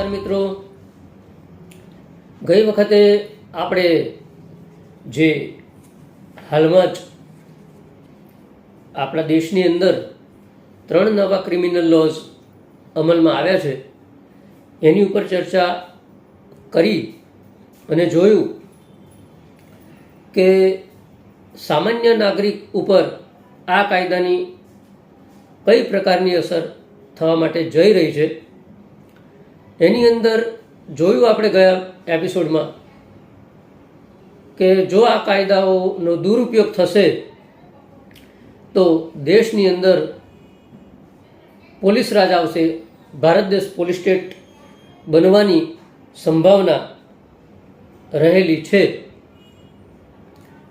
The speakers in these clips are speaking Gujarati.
નમસ્કાર મિત્રો. ગઈ વખતે આપણે જે હાલમાં જ આપણા દેશની અંદર ત્રણ નવા ક્રિમિનલ લોઝ અમલમાં આવ્યા છે, એની ઉપર ચર્ચા કરી અને જોયું કે સામાન્ય નાગરિક ઉપર આ કાયદાની કઈ પ્રકારની અસર થવા માટે જઈ રહી છે. એની અંદર જોયું આપણે ગયા એપિસોડમાં કે જો આ કાયદાઓનો દુરુપયોગ થશે, તો દેશની અંદર પોલીસ રાજ આવશે, ભારત દેશ પોલીસ સ્ટેટ બનવાની સંભાવના રહેલી છે.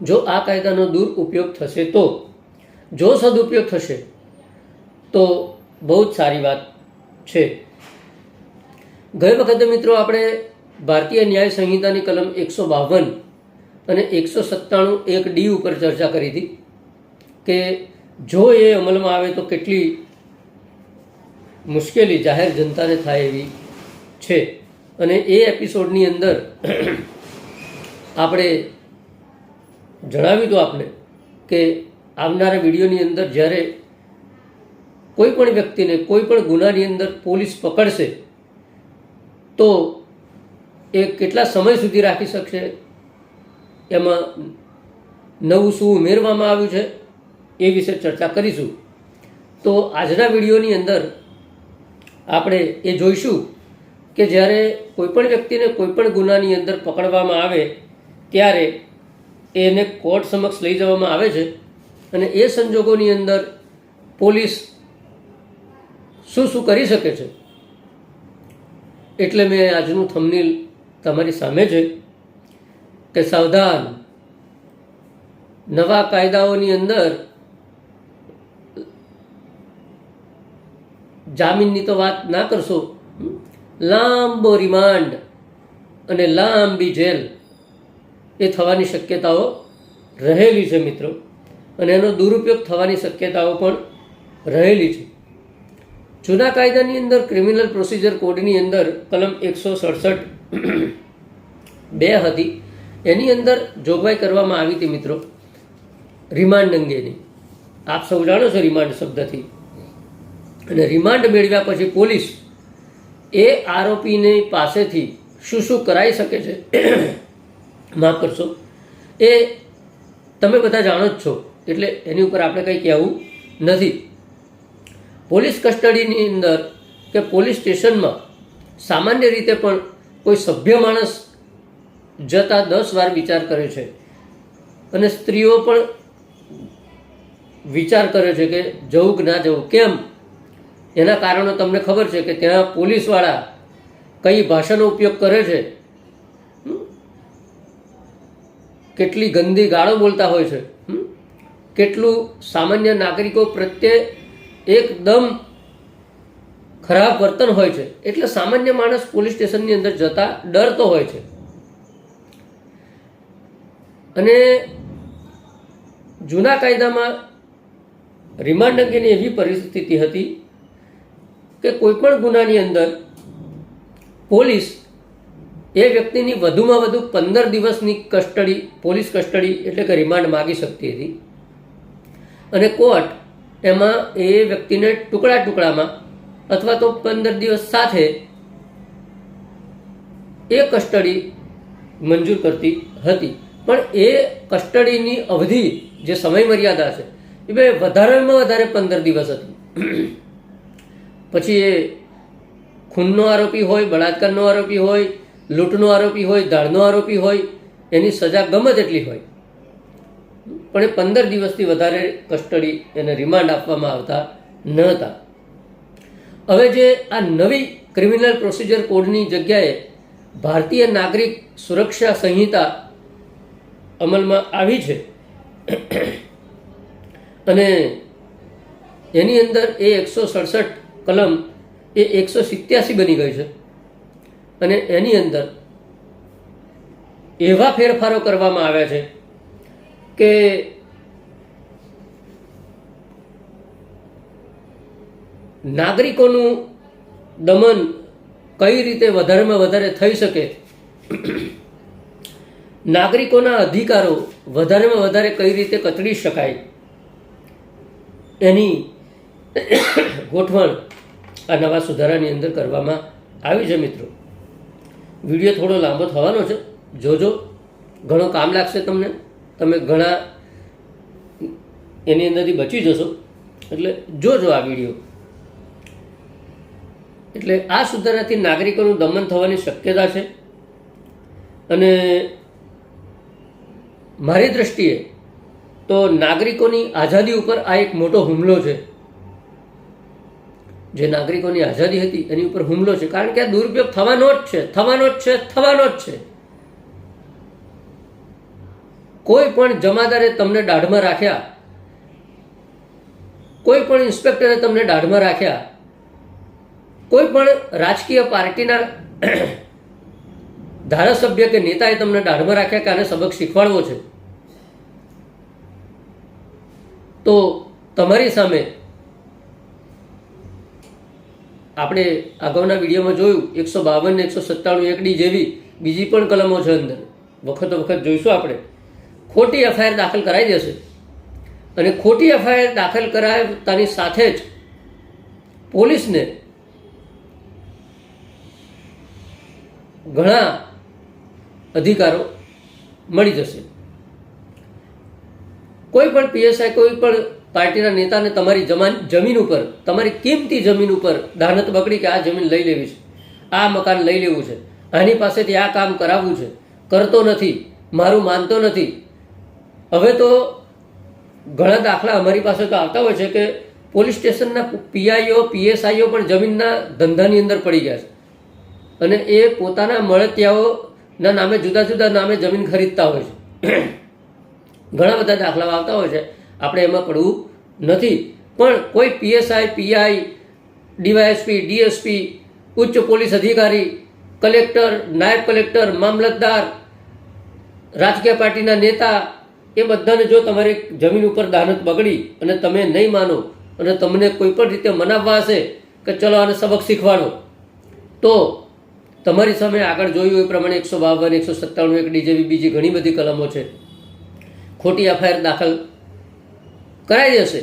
જો આ કાયદાનો દુરુપયોગ થશે તો, જો સદુપયોગ થશે, તો બહુ જ સારી વાત છે. ગઈ વખતે મિત્રો આપણે ભારતીય ન્યાય સંહિતાની કલમ એકસો બાવન અને એકસો સત્તાણું એક ડી ઉપર ચર્ચા કરી હતી કે જો એ અમલમાં આવે તો કેટલી મુશ્કેલી જાહેર જનતાને થાય એવી છે. અને એ એપિસોડની અંદર આપણે જણાવ્યું હતું આપણે કે આવનારા વિડીયોની અંદર જ્યારે કોઈ પણ વ્યક્તિને કોઈ પણ ગુનાની અંદર પોલીસ પકડશે તો એ કેટલા સમય સુધી રાખી શકશે? એમાં નવું શું ઉમેરવામાં આવ્યું છે? એ વિશે ચર્ચા કરીશું. તો આજના વિડીયોની અંદર આપણે એ જોઈશું કે જ્યારે કોઈપણ વ્યક્તિને કોઈપણ ગુનાની અંદર પકડવામાં આવે, ત્યારે એને કોર્ટ સમક્ષ લઈ જવામાં આવે છે અને એ સંજોગોની અંદર પોલીસ શું શું કરી શકે છે? એટલે મેં આજનું થમનીલ તમારી સામે છે કે સાવધાન. નવા કાયદાઓની અંદર જામીનની તો વાત ના કરશો. લાંબો રિમાન્ડ અને લાંબી જેલ એ થવાની શક્યતાઓ રહેલી છે મિત્રો. અને એનો દુરુપયોગ થવાની શક્યતાઓ પણ રહેલી છે. જૂના કાયદાની અંદર ક્રિમિનલ પ્રોસિજર કોડની અંદર કલમ એકસો સડસઠ બે હતી. એની અંદર જોગવાઈ કરવામાં આવી હતી મિત્રો. રિમાન્ડ અંગેની. આપ સૌ જાણો છો રિમાન્ડ શબ્દથી. અને રિમાન્ડ મેળવ્યા પછી પોલીસ એ આરોપીની પાસેથી શું શું કરાઈ શકે છે માફ કરશો. એ તમે બધા જાણો જ છો. એટલે એની ઉપર આપણે કંઈ કહેવું નથી. પોલીસ કસ્ટડીની અંદર કે પોલીસ સ્ટેશનમાં સામાન્ય રીતે પણ કોઈ સભ્ય માણસ જતા દસ વાર વિચાર કરે છે. અને સ્ત્રીઓ પણ વિચાર કરે છે કે જવું કે ના જવું, કેમ? એના કારણો તમને ખબર છે કે ત્યાં પોલીસવાળા કઈ ભાષાનો ઉપયોગ કરે છે? કેટલી ગંદી ગાળો બોલતા હોય છે? કેટલું સામાન્ય નાગરિકો પ્રત્યે એકદમ ખરાબ વર્તન હોય છે. એટલે સામાન્ય માણસ પોલીસ સ્ટેશનની અંદર જતા ડરતો હોય છે. અને જૂના કાયદામાં રિમાન્ડ અંગેની એવી પરિસ્થિતિ હતી કે કોઈપણ ગુનાની અંદર પોલીસ એ વ્યક્તિની વધુમાં વધુ પંદર દિવસની કસ્ટડી, પોલીસ કસ્ટડી એટલે કે રિમાન્ડ માગી શકતી હતી. અને કોર્ટ એમાં એ વ્યક્તિને ટુકડા ટુકડામાં અથવા તો પંદર દિવસ સાથે એ કસ્ટડી મંજૂર કરતી હતી. પણ એ કસ્ટડીની અવધિ જે સમય મર્યાદા છે, એ બે વધારેમાં વધારે પંદર દિવસ હતી. પછી એ ખૂનનો આરોપી હોય, બળાત્કારનો આરોપી હોય, લૂંટનો આરોપી હોય, દાળનો આરોપી હોય, એની સજા ગમે તેટલી હોય પણ એ પંદર દિવસથી વધારે કસ્ટડી એને રિમાન્ડ આપવામાં આવતા ન હતા હવે જે આ નવી ક્રિમિનલ પ્રોસિજર કોડની જગ્યાએ ભારતીય નાગરિક સુરક્ષા સંહિતા અમલમાં આવી છે. અને એની અંદર એ એકસો સડસઠ કલમ એ એકસો સિત્યાસી બની ગઈ છે. અને એની અંદર એવા ફેરફારો કરવામાં આવ્યા છે કે નાગરિકોનું દમન કઈ રીતે વધારેમાં વધારે થઈ શકે? નાગરિકોના અધિકારો વધારેમાં વધારે કઈ રીતે કચડી શકાય? એની ગોઠવણ આ નવા સુધારાની અંદર કરવામાં આવી છે મિત્રો. વીડિયો થોડો લાંબો થવાનો છે. જોજો. ઘણો કામ લાગશે તમને. તમે ઘણા એની અંદરથી બચી જશો. એટલે જોજો આ વીડિયો. એટલે આ સુધારાથી નાગરિકોનું દમન થવાની શક્યતા છે. અને મારી દ્રષ્ટિએ તો નાગરિકોની આઝાદી ઉપર આ એક મોટો હુમલો છે. જે નાગરિકોની આઝાદી હતી એની ઉપર હુમલો છે. કારણ કે આ દુરુપયોગ થવાનો જ છે, થવાનો જ છે, થવાનો જ છે. કોઈ પણ જમાદારે તમને દાઢમાં રાખ્યા, કોઈ પણ ઇન્સ્પેક્ટરે તમને દાઢમાં રાખ્યા, કોઈ પણ રાજકીય પાર્ટીના ધારાસભ્ય કે નેતાએ તમને દાઢમાં રાખ્યા કે આને સબક શીખવાડવો છે. તો તમારી સામે આપણે અગાઉના વિડીયોમાં જોયું, એકસો બાવન એકસો સત્તાણું એકડી જેવી બીજી પણ કલમો છે અંદર. વખત વખત જોઈશું આપણે. ખોટી એફઆઈઆર દાખલ કરાવી દેશે. અને ખોટી એફઆઈઆર દાખલ કરાવતાની સાથે જ પોલીસને ઘણા અધિકારો મળી જશે. કોઈ પણ પીએસઆઈ, કોઈ પણ પાર્ટીના નેતાને તમારી જમાન, જમીન ઉપર, તમારી કિંમતી જમીન ઉપર દાનત બકડી કે આ જમીન લઈ લેવી છે, આ મકાન લઈ લેવું છે, આની પાસેથી આ કામ કરાવવું છે, કરતો નથી, મારું માનતો નથી હવે તો ઘણા દાખલા અમારી પાસે તો આવતા હોય છે કે પોલીસ સ્ટેશનના પીઆઈઓ પીએસઆઈઓ પણ જમીનના ધંધાની અંદર પડી ગયા છે. અને એ પોતાના મળતિયાઓના નામે જુદા જુદા નામે જમીન ખરીદતા હોય છે. ઘણા બધા દાખલાઓ આવતા હોય છે. આપણે એમાં પડવું નથી. પણ કોઈ પીએસઆઈ પીઆઈ ડીવાયએસપી ડીએસપી ઉચ્ચ પોલીસ અધિકારી, કલેક્ટર, નાયબ કલેક્ટર, મામલતદાર, રાજકીય પાર્ટીના નેતા એ બધાને જો તમારી જમીન ઉપર દાનત બગડી અને તમે નહીં માનો અને તમને કોઈ પણ રીતે મનાવવા હશે કે ચલો આને સબક શીખવાડો, તો તમારી સામે આગળ જોયું એ પ્રમાણે એકસો બાવન, એકસો સત્તાણું એકડી જેવી બીજી ઘણી બધી કલમો છે. ખોટી એફઆઈઆર દાખલ કરાઈ જશે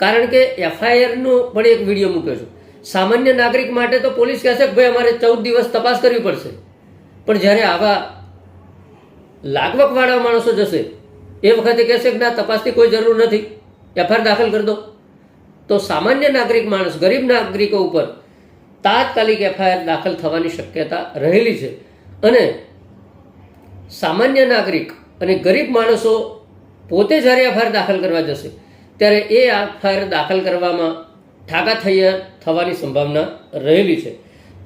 કારણ કે એફઆઈઆરનો પણ એક વીડિયો મૂક્યો છું. સામાન્ય નાગરિક માટે તો પોલીસ કહેશે કે ભાઈ અમારે ચૌદ દિવસ તપાસ કરવી પડશે. પણ જ્યારે આવા લાગવકવાળા માણસો જશે. એ વખતે કહેશે કે ના, તપાસની કોઈ જરૂર નથી. એફઆઈઆર દાખલ કરી દો. તો સામાન્ય નાગરિક માણસ, ગરીબ નાગરિકો ઉપર તાત્કાલિક એફઆઈઆર દાખલ થવાની શક્યતા રહેલી છે. અને સામાન્ય નાગરિક અને ગરીબ માણસો પોતે જ્યારે એફઆઈઆર દાખલ કરવા જશે, ત્યારે એ એફઆઈઆર દાખલ કરવામાં ઠાકા થઈ થવાની સંભાવના રહેલી છે.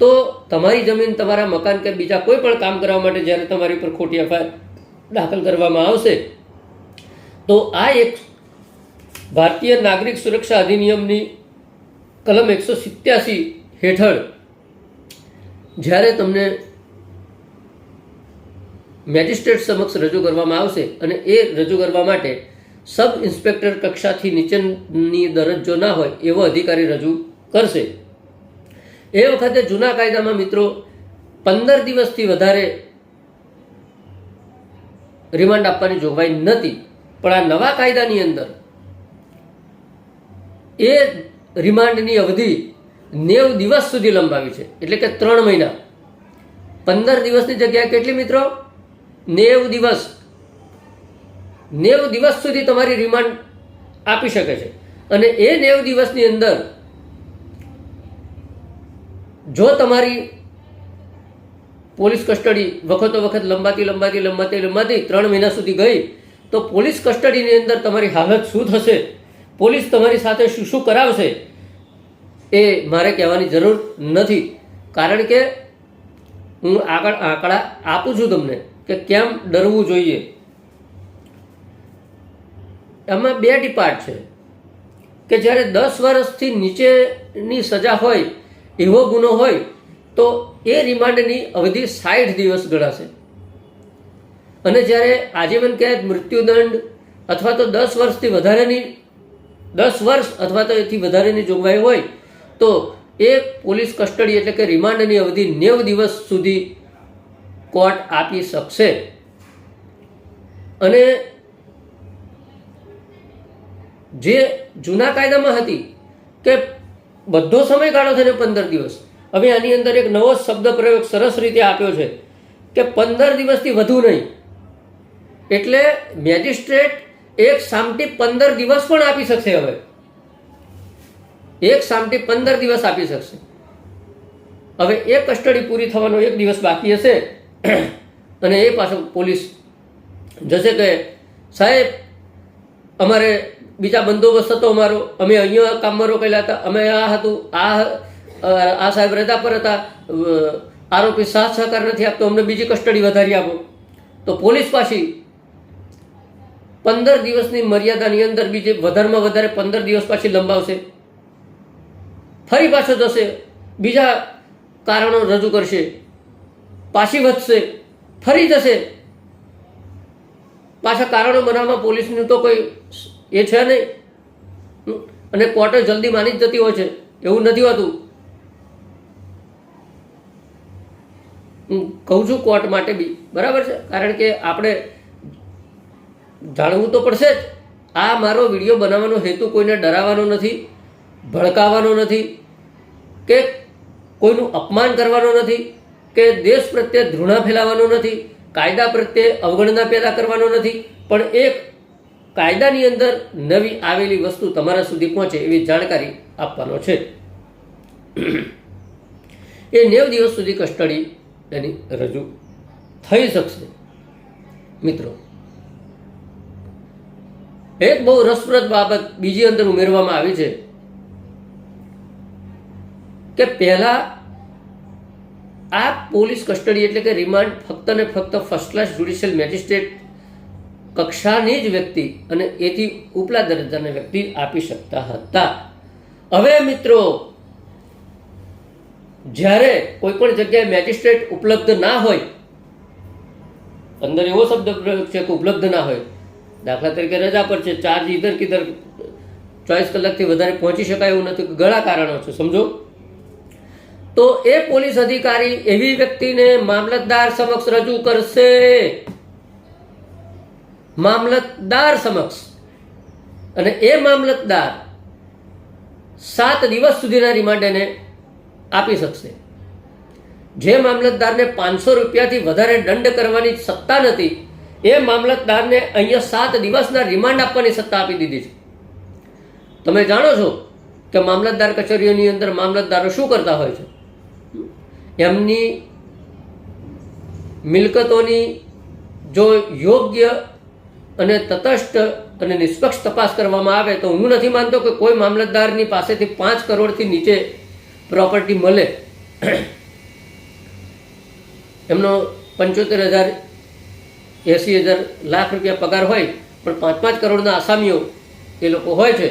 તો તમારી જમીન, તમારા મકાન કે બીજા કોઈ પણ કામ કરવા માટે જ્યારે તમારી ઉપર ખોટી એફઆઈઆર દાખલ કરવામાં આવશે. તો આ એક ભારતીય નાગરિક સુરક્ષા અધિનિયમની કલમ એકસો સિત્યાસી હેઠળ જ્યારે તમને મેજિસ્ટ્રેટ સમક્ષ રજૂ કરવામાં આવશે અને એ રજૂ કરવા માટે સબ ઇન્સ્પેક્ટર કક્ષાથી નીચેની દરજ્જો ના હોય એવો અધિકારી રજૂ કરશે. એ વખતે જૂના કાયદામાં મિત્રો પંદર દિવસથી વધારે રિમાન્ડ આપવાની જોગવાઈ નથી. પણ આ નવા કાયદાની અંદર એ રિમાન્ડની અવધિ નેવ દિવસ સુધી લંબાવી છે. એટલે કે ત્રણ મહિના. પંદર દિવસની જગ્યાએ કેટલી મિત્રો? નેવ દિવસ. નેવ દિવસ સુધી તમારી રિમાન્ડ આપી શકે છે. અને એ નેવ દિવસની અંદર જો તમારી પોલીસ કસ્ટડી વખતો વખત લંબાતી લંબાતી લંબાતી લંબાતી ત્રણ મહિના સુધી ગઈ. તો પોલીસ કસ્ટડીની અંદર તમારી હાલત શું થશે? પોલીસ તમારી સાથે શું શું કરાવશે? એ મારે કહેવાની જરૂર નથી. કારણ કે હું આગળ આંકડા આપું છું તમને કે કેમ ડરવું જોઈએ. એમાં બે ડિપાર્ટ છે. કે જ્યારે દસ વર્ષથી નીચેની સજા હોય, એવો ગુનો હોય તો એ રિમાન્ડની અવધિ સાઠ દિવસ ગણાશે. અને જ્યારે આજીવન કેદ મૃત્યુદંડ અથવા તો દસ વર્ષથી વધારેની, દસ વર્ષ અથવા તો એથી વધારેની જોગવાઈ હોય, તો એ પોલીસ કસ્ટડી એટલે કે રિમાન્ડની અવધિ નેવ દિવસ સુધી કોર્ટ આપી શકશે. અને જે જૂના કાયદામાં હતી કે બધો સમયગાળો થઈને પંદર દિવસ હવે આની અંદર એક નવો શબ્દ પ્રયોગ સરસ રીતે આપ્યો છે કે પંદર દિવસથી વધુ નહીં. એટલે મેજિસ્ટ્રેટ એક સામટી પંદર દિવસ પણ આપી શકશે હવે. એક સામટી પંદર દિવસ આપી શકશે. હવે એ કસ્ટડી પૂરી થવાનો એક દિવસ બાકી હશે. અને એ પાછો પોલીસ જશે કે, સાહેબ, અમારે બીજા બંદોબસ્ત હતો અમારો. અમે અહીંયા કામમાં રોકેલા હતા. અમે આ હતું, આ આ સાહેબ રજા પર હતા. આરોપી સાથ સહકાર નથી આપતો, અમને બીજી કસ્ટડી વધારી આપો. તો પોલીસ પાછી પંદર દિવસની મર્યાદાની અંદર બીજે વધારેમાં વધારે પંદર દિવસ પાછી લંબાવશે. ફરી પાછો જશે, બીજા કારણો રજૂ કરશે. પાછી વધશે, ફરી જશે. પાછા કારણો બનાવવામાં પોલીસનું તો કોઈ એ છે નહીં. અને કોર્ટે જલ્દી માની જ જતી હોય છે. એવું નથી હોતું. હું કહું છું કોર્ટ માટે બી. બરાબર છે? કારણ કે આપણે જાણવું તો પડશે જ. આ મારો વીડિયો બનાવવાનો હેતુ કોઈને ડરાવવાનો નથી, ભડકાવવાનો નથી, કે કોઈનું અપમાન કરવાનો નથી, કે દેશ પ્રત્યે ધૃણા ફેલાવવાનો નથી, કાયદા પ્રત્યે અવગણના પેદા કરવાનો નથી. પણ એક કાયદાની અંદર નવી આવેલી વસ્તુ તમારા સુધી પહોંચે એવી જાણકારી આપવાનો છે. એ નેવ દિવસ સુધી કસ્ટડી એની રજૂ થઈ શકશે. મિત્રો, એક બહુ રસપ્રદ બાબત બીજી અંદર ઉમેરવામાં આવી છે કે પહેલા આ પોલીસ કસ્ટડી એટલે કે રિમાન્ડ ફક્ત ને ફક્ત ફર્સ્ટ ક્લાસ જ્યુડિશિયલ મેજિસ્ટ્રેટ કક્ષાની જ વ્યક્તિ અને એથી ઉપલા દરજ્જાના વ્યક્તિ આપી શકતા હતા. હવે મિત્રો જ્યારે કોઈ પણ જગ્યાએ મેજિસ્ટ્રેટ ઉપલબ્ધ ના હોય, અંદર એવો શબ્દ પ્રયોગ છે કે ઉપલબ્ધ ના હોય, દાખલા તરીકે રજા પર છે ચાર્જ ઇધર કિધર ચોવીસ કલાકથી વધારે પહોંચી શકાય એવું નથી ઘણા કારણો છે, સમજો? તો એ પોલીસ અધિકારી એવી વ્યક્તિને મામલતદાર સમક્ષ રજૂ કરશે. મામલતદાર સમક્ષ. અને એ મામલતદાર સાત દિવસ સુધીના રિમાન્ડ એને આપી શકશે. જે મામલતદારને પાંચસો રૂપિયાથી વધારે દંડ કરવાની સત્તા નથી, એ મામલતદારને અહીંયા સાત દિવસના રિમાન્ડ આપવાની સત્તા આપી દીધી છે. તમે જાણો છો કે મામલતદાર કચેરીઓની અંદર મામલતદારો શું કરતા હોય છે? એમની મિલકતોની જો યોગ્ય અને તટસ્થ અને નિષ્પક્ષ તપાસ કરવામાં આવે તો હું નથી માનતો કે કોઈ મામલતદારની પાસેથી પાંચ કરોડથી નીચે પ્રોપર્ટી મળે, એમનો પંચોતેર હજાર, એંસી હજાર લાખ રૂપિયા પગાર હોય, પણ પાંચ પાંચ કરોડના આસામીઓ એ લોકો હોય છે.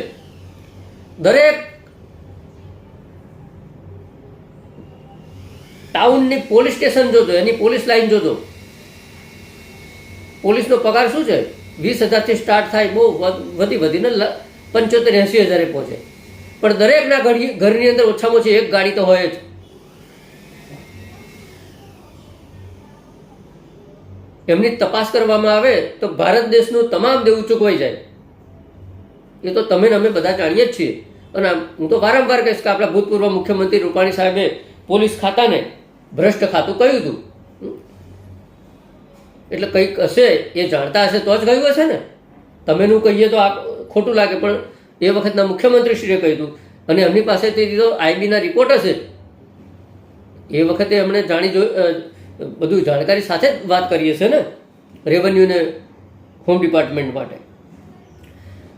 દરેક ટાઉનની પોલીસ સ્ટેશન જોતો એની પોલીસ લાઈન જોતો પોલીસનો પગાર શું છે? વીસ હજારથી સ્ટાર્ટ થાય, બહુ વધી વધીને પંચોતેર એંસી હજારે પહોંચે. પણ દરેકના ઘરની ઘરની અંદર ઓછામાં ઓછી એક ગાડી તો હોય જ. એમની તપાસ કરવામાં આવે તો ભારત દેશનું તમામ દેવું ચૂકવાઈ જાય. એ તો તમે અમે બધા જાણીએ જ છીએ. અને હું તો વારંવાર કહીશ કે આપણા ભૂતપૂર્વ મુખ્યમંત્રી રૂપાણી સાહેબે પોલીસ ખાતાને ભ્રષ્ટ ખાતું કહ્યું હતું. એટલે કંઈક હશે, એ જાણતા હશે તો જ કહ્યું હશે ને. તમેનું કહીએ તો આ ખોટું લાગે, પણ એ વખતના મુખ્યમંત્રીશ્રીએ કહ્યું હતું. અને એમની પાસેથી તો આઈબીના રિપોર્ટ હશે એ વખતે એમણે જાણી જો બધું જાણકારી સાથે જ વાત કરીએ છે ને? રેવન્યુને હોમ ડિપાર્ટમેન્ટ માટે.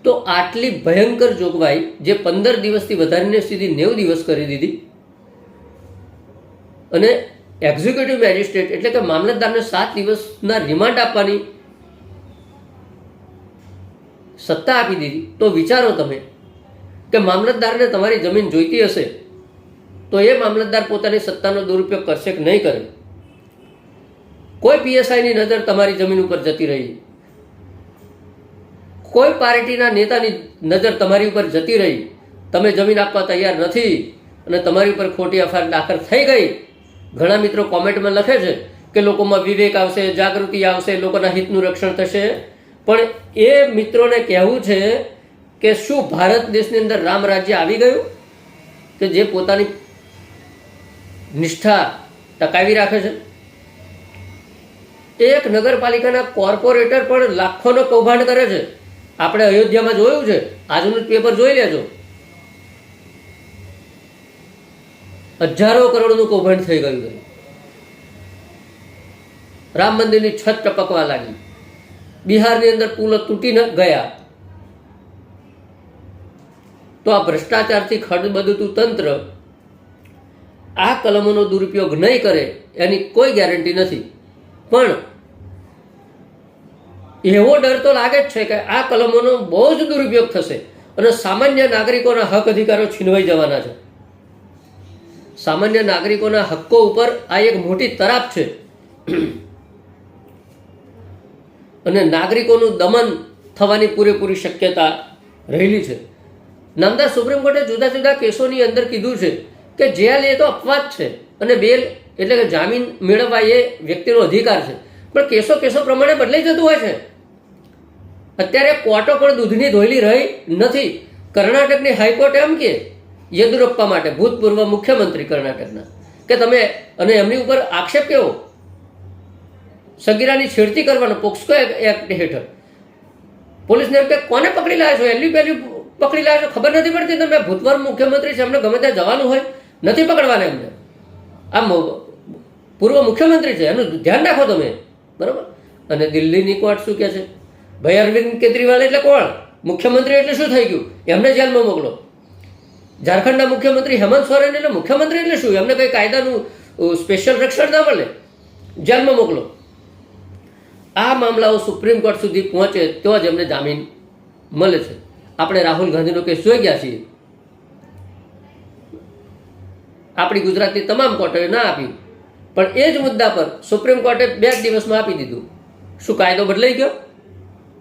તો આટલી ભયંકર જોગવાઈ જે પંદર દિવસથી વધારીને સીધી નેવ દિવસ કરી દીધી. અને એક્ઝિક્યુટિવ મેજિસ્ટ્રેટ એટલે કે મામલતદારને સાત દિવસના રિમાન્ડ આપવાની સત્તા આપી દીધી. તો વિચારો તમે કે મામલતદારને તમારી જમીન જોઈતી હશે તો એ મામલતદાર પોતાની સત્તાનો દુરુપયોગ કરશે કે નહીં કરે? કોઈ પીએસઆઈની નજર તમારી જમીન ઉપર જતી રહી. કોઈ પાર્ટીના નેતાની નજર તમારી ઉપર જતી રહી. તમે જમીન આપવા તૈયાર નથી અને તમારી ઉપર ખોટી એફઆઈઆર દાખલ થઈ ગઈ. ઘણા મિત્રો કોમેન્ટમાં લખે છે કે લોકોમાં વિવેક આવશે, જાગૃતિ આવશે, લોકોના હિતનું રક્ષણ થશે. પણ એ મિત્રોને કહેવું છે કે શું ભારત દેશની અંદર રામ રાજ્ય આવી ગયું? કે જે પોતાની નિષ્ઠા ટકાવી રાખે છે? એક નગરપાલિકાના કોર્પોરેટર પણ લાખોનો કૌભાંડ કરે છે. આપણે અયોધ્યામાં જોયું છે. આજનું પેપર જોઈ લેજો. હજારો કરોડનું કૌભાંડ થઈ ગયું રામ મંદિરની છત ટપકવા લાગી. બિહારની અંદર પુલ તૂટી ન ગયા. તો આ ભ્રષ્ટાચારથી ખડબદતું તંત્ર આ કલમોનો દુરુપયોગ નહીં કરે, એની કોઈ ગેરંટી નથી. પણ એવો ડર તો લાગે જ છે કે આ કલમોનો બહુ જ દુરુપયોગ થશે અને સામાન્ય નાગરિકોના હક અધિકારો છીનવાઈ જવાના છે. સામાન્ય નાગરિકોના હક્કો ઉપર આ એક મોટી તરાપ છે. અને નાગરિકોનું દમન થવાની પૂરેપૂરી શક્યતા રહેલી છે. નામદાર સુપ્રીમ કોર્ટે જુદા જુદા કેસોની અંદર કીધું છે કે જેલ એ તો અપવાદ છે અને બેલ એટલે કે જામીન મેળવવા એ વ્યક્તિનો અધિકાર છે. પણ કેસો કેસો પ્રમાણે બદલાઈ જતું હોય છે. અત્યારે કોર્ટો પણ દૂધની ધોયેલી રહી નથી. કર્ણાટકની હાઈકોર્ટ એમ કે, યેદુરપ્પા માટે ભૂતપૂર્વ મુખ્યમંત્રી કર્ણાટકના. કે તમે અને એમની ઉપર આક્ષેપ કેવો? સગીરાની છેડતી કરવાનો પોક્સકો એક્ટ હેઠળ. પોલીસને એમ કે, કોને પકડી લાવ્યા છો? એટલી પહેલી પકડી લાવ્યા છો? ખબર નથી પડતી તમે ભૂતપૂર્વ મુખ્યમંત્રી છે, એમને ગમે ત્યાં જવાનું હોય. નથી પકડવાના એમને. આ પૂર્વ મુખ્યમંત્રી છે, એનું ધ્યાન રાખો તમે. બરાબર? અને દિલ્હીની કોર્ટ શું કહે છે? ભાઈ, અરવિંદ કેજરીવાલ એટલે કોણ? મુખ્યમંત્રી એટલે શું થઈ ગયું? એમને જેલમાં મોકલો. ઝારખંડના મુખ્યમંત્રી હેમંત સોરેન એટલે મુખ્યમંત્રી એટલે શું? એમને કંઈ કાયદાનું સ્પેશિયલ રક્ષણ ના મળે? જેલમાં મોકલો. આ મામલાઓ સુપ્રીમ કોર્ટ સુધી પહોંચે તો જ એમને જામીન મળે છે. આપણે રાહુલ ગાંધીનો કેસ જોઈ ગયા છીએ. આપણી ગુજરાતની તમામ કોર્ટોએ ના આપી. પણ એ જ મુદ્દા પર સુપ્રીમ કોર્ટે બે દિવસમાં આપી દીધું. શું કાયદો બદલાઈ ગયો?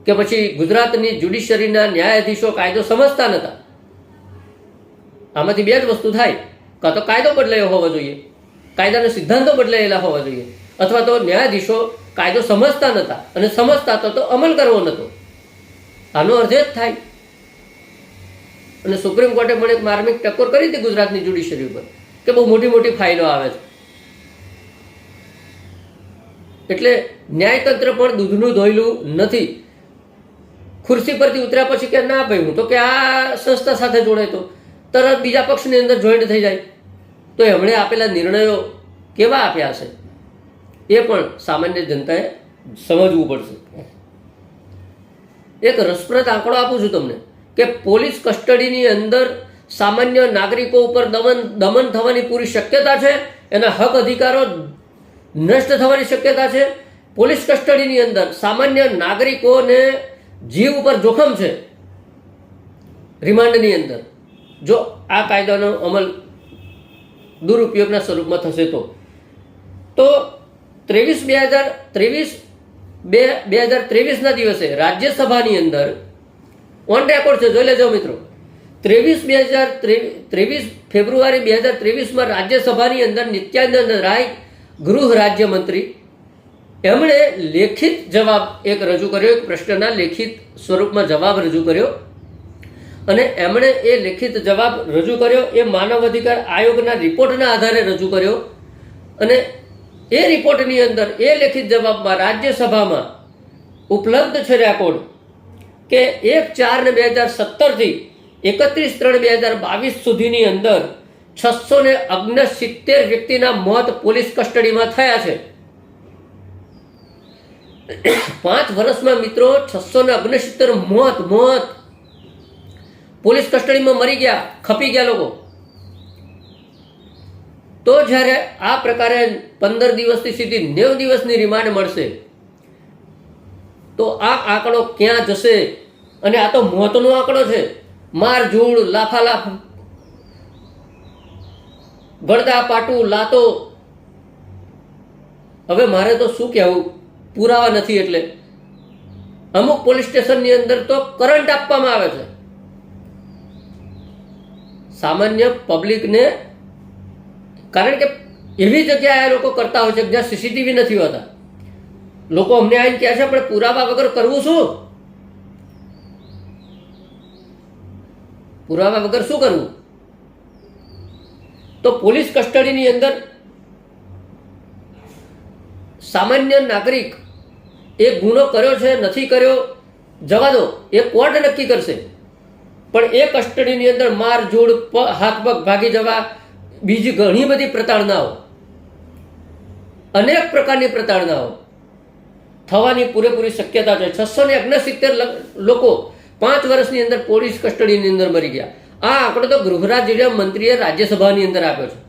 કે પછી ગુજરાતની જ્યુડિશરીના ન્યાયાધીશો કાયદો સમજતા નહોતા આમાંથી બે જ વસ્તુ થાય. કાં તો કાયદો બદલાયો હોવો જોઈએ. કાયદાના સિદ્ધાંતો બદલાયેલા હોવા જોઈએ. અથવા તો ન્યાયાધીશો કાયદો સમજતા નહોતા અને સમજતા તો અમલ કરવો નહોતો આનો અર્થ જ થાય. અને સુપ્રીમ કોર્ટે પણ એક માર્મિક ટકોર કરી હતી ગુજરાતની જ્યુડિશરી ઉપર કે બહુ મોટી મોટી ફાઇલો આવે છે. એટલે ન્યાયતંત્ર પણ દૂધનું ધોયેલું નથી. ખુરશી પરથી ઉતર્યા પછી કે ના ભાઈ, હું તો કે આ સંસ્થા સાથે જોડાય તો. તરત બીજા પક્ષની અંદર જોઈન્ટ થઈ જાય. તો એમણે આપેલા નિર્ણયો કેવા આપ્યા હશે? એ પણ સામાન્ય જનતાએ સમજવું પડશે. એક રસપ્રદ આંકડો આપું છું તમને કે પોલીસ કસ્ટડીની અંદર સામાન્ય નાગરિકો ઉપર દમન દમન થવાની પૂરી શક્યતા છે, એના હક અધિકારો નષ્ટ થવાની શક્યતા છે. પોલીસ કસ્ટડીની અંદર સામાન્ય નાગરિકોને જીવ ઉપર જોખમ છે. રિમાન્ડની અંદર. જો આ કાયદાનો અમલ દુરુપયોગના સ્વરૂપમાં થશે તો. તો ત્રેવીસ બે હજાર ત્રેવીસ બે બે હજાર ત્રેવીસના દિવસે રાજ્યસભાની અંદર ઓન રેકોર્ડ છે, જોઈ લેજો મિત્રો. ત્રેવીસ બે હજાર ત્રેવીસ ફેબ્રુઆરી બે હજાર ત્રેવીસમાં રાજ્યસભાની અંદર નિત્યાનંદ રાય ગૃહ રાજ્યમંત્રી. એમણે લેખિત જવાબ એક રજૂ કર્યો, એક પ્રશ્નના લેખિત સ્વરૂપમાં જવાબ રજૂ કર્યો. અને એમણે એ લેખિત જવાબ રજૂ કર્યો, એ માનવ અધિકાર આયોગના રિપોર્ટના આધારે રજૂ કર્યો. અને એ રિપોર્ટની અંદર, એ લેખિત જવાબમાં રાજ્યસભામાં ઉપલબ્ધ છે રેકોર્ડ કે એક ચાર ને બે હજાર સત્તરથી એકત્રીસ ત્રણ બે હજાર બાવીસ સુધીની અંદર છસો ને સિત્તેર વ્યક્તિના મોત પોલીસ કસ્ટડીમાં થયા છે. પાંચ વર્ષમાં મિત્રો છસો ને ઓગણસિત્તેર મોત મોત. પોલીસ કસ્ટડીમાં મરી ગયા, ખપી ગયા લોકો. તો જ્યારે આ પ્રકારે પંદર દિવસથી સીધી નેવ દિવસની રિમાન્ડ મળશે, તો આ આંકડો ક્યાં જશે? અને આ તો મોતનો આંકડો છે. માર લાફા લાફાલાફ, ગળદા પાટું, લાતો. હવે મારે તો શું કહેવું? પુરાવા નથી એટલે. અમુક પોલીસ સ્ટેશનની અંદર તો કરંટ આપવામાં આવે છે. સામાન્ય પબ્લિકને કારણ કે એવી જગ્યાએ લોકો કરતા હોય છે જ્યાં સીસીટીવી નથી હોતા. લોકો અમને આવીને કહે છે, પણ પુરાવા વગર કરવું શું? પુરાવા વગર શું કરવું? તો પોલીસ કસ્ટડીની અંદર સામાન્ય નાગરિક એ ગુનો કર્યો છે, નથી કર્યો, જવા દો, એ કોર્ટ નક્કી કરશે. પણ એ કસ્ટડીની અંદર માર જોડ પ- હાથ પગ ભાગી જવા બીજી ઘણી બધી પ્રતાડનાઓ અનેક પ્રકારની પ્રતાડનાઓ થવાની પૂરેપૂરી શક્યતા છે છસો ને ઓગણસિત્તેર લોકો પાંચ વર્ષની અંદર પોલીસ કસ્ટડીની અંદર મરી ગયા આ આંકડો તો ગૃહરાજ્ય મંત્રીએ રાજ્યસભાની અંદર આપ્યો છે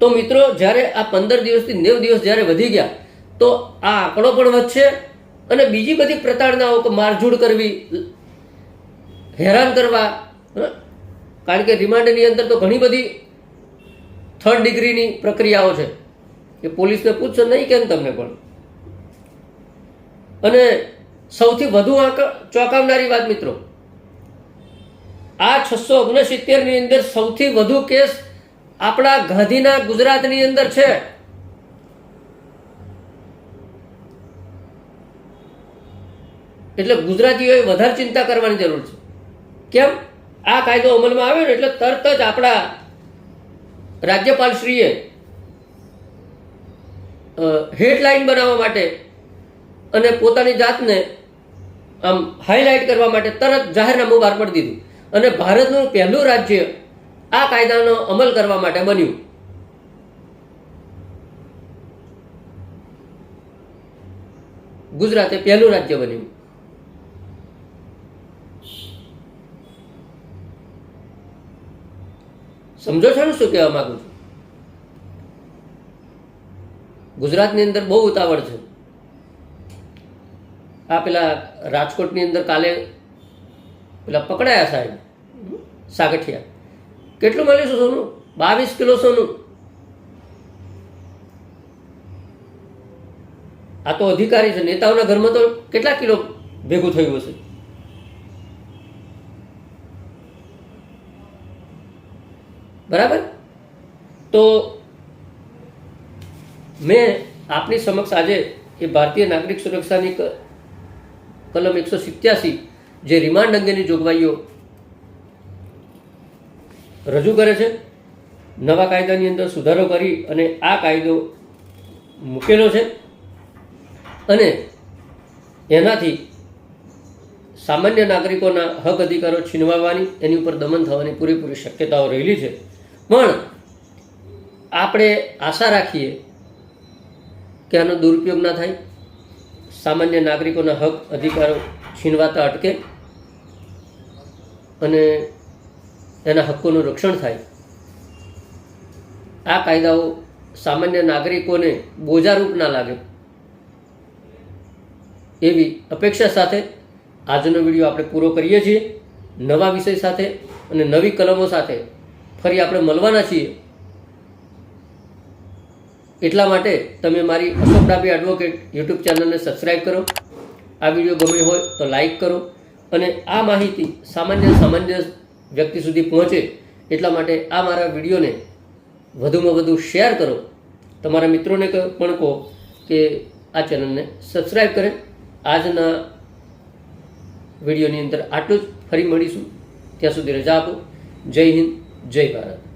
તો મિત્રો, જ્યારે આ પંદર દિવસથી નેવ દિવસ જ્યારે વધી ગયા, તો આ આંકડો પણ વધશે અને બીજી બધી પ્રતાડનાઓ મારઝૂડ કરવી હેરાન કરવા? કારણ કે રિમાન્ડની અંદર તો ઘણી બધી થર્ડ ડિગ્રીની પ્રક્રિયાઓ છે. એ પોલીસને પૂછશો, નહીં કેમ તમને પણ? અને સૌથી વધુ ચોંકાવનારી વાત મિત્રો, આ છસો ઓગણસિત્તેરની અંદર સૌથી વધુ કેસ આપણા ગાંધીના ગુજરાતની અંદર છે. એટલે ગુજરાતીઓએ વધારે ચિંતા કરવાની જરૂર છે. કેમ? આ કાયદો અમલમાં આવ્યો ને એટલે તરત જ આપણા રાજ્યપાલશ્રીએ હેડલાઇન બનાવવા માટે અને પોતાની જાતને આમ હાઇલાઇટ કરવા માટે તરત જાહેરનામું બહાર પાડી દીધું. અને ભારતનું પહેલું રાજ્ય આ કાયદાનો અમલ કરવા માટે બન્યું. ગુજરાતે પહેલું રાજ્ય બન્યું. સમજો છો ને શું કહેવા માંગુ છું? ગુજરાતની અંદર બહુ ઉતાવળ છે. આ પેલા રાજકોટની અંદર કાલે પેલા પકડાયા સાહેબ, સાગઠિયા. કેટલું મળ્યું છે સોનું? બાવીસ કિલો સોનું. આ તો અધિકારી છે, નેતાઓના ઘરમાં તો કેટલા કિલો ભેગું થયું હશે? બરાબર? તો મેં આપની સમક્ષ આજે એ ભારતીય નાગરિક સુરક્ષાની કલમ એકસો સિત્યાસી, જે રિમાન્ડ અંગેની જોગવાઈઓ રજૂ કરે છે, નવા કાયદાની અંદર સુધારો કરી અને આ કાયદો મૂકેલો છે. અને એનાથી સામાન્ય નાગરિકોના હક અધિકારો છીનવાવાની, એની ઉપર દમન થવાની પૂરેપૂરી શક્યતાઓ રહેલી છે. પણ આપણે આશા રાખીએ કે આનો દુરુપયોગ ના થાય. સામાન્ય નાગરિકોના હક, અધિકારો છીનવાતા અટકે અને એના હક્કોનું રક્ષણ થાય. આ કાયદાઓ સામાન્ય નાગરિકોને બોજારૂપ ના લાગે. એવી અપેક્ષા સાથે આજનો વીડિયો આપણે પૂરો કરીએ છીએ. નવા વિષય સાથે અને નવી કલમો સાથે ફરી આપણે મળવાના છીએ. એટલા માટે તમે મારી અશોક ડાબી એડવોકેટ યુટ્યુબ ચેનલને સબસ્ક્રાઈબ કરો. આ વીડિયો ગમે હોય તો લાઈક કરો અને આ માહિતી સામાન્ય સામાન્ય વ્યક્તિ સુધી પહોંચે એટલા માટે આ મારા વિડીયોને વધુમાં વધુ શેર કરો. તમારા મિત્રોને પણ કહો કે આ ચેનલને સબસ્ક્રાઈબ કરે. આજના વિડીયોની અંદર આટલું જ. ફરી મળીશું. ત્યાં સુધી રજા આપો. જય હિન્દ. જય ભારત